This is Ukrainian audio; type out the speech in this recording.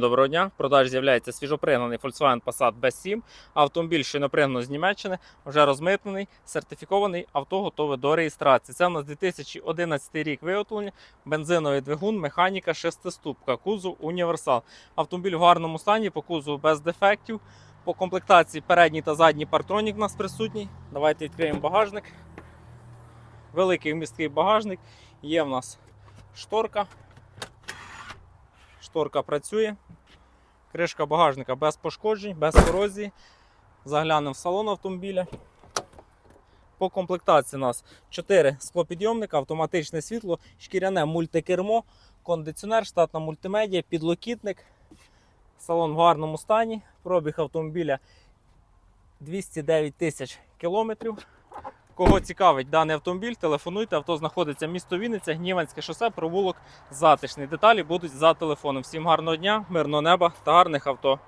Доброго дня. В продажі з'являється свіжопригнаний Volkswagen Passat B7. Автомобіль щойно пригнано з Німеччини, вже розмитнений, сертифікований, авто готове до реєстрації. Це у нас 2011 рік виготовлення, бензиновий двигун, механіка, шестиступка, кузов, універсал. Автомобіль в гарному стані, по кузову без дефектів. По комплектації передній та задній партронік у нас присутній. Давайте відкриємо багажник. Великий вмісткий багажник. Є в нас шторка. Шторка працює. Кришка багажника без пошкоджень, без корозії. Заглянемо в салон автомобіля. По комплектації у нас 4 склопідйомника, автоматичне світло, шкіряне мультикермо, кондиціонер, штатна мультимедія, підлокітник. Салон в гарному стані. Пробіг автомобіля 209 тисяч кілометрів. Кого цікавить даний автомобіль, телефонуйте. Авто знаходиться місто Вінниця, Гніванське шосе, провулок затишний. Деталі будуть за телефоном. Всім гарного дня, мирного неба та гарних авто.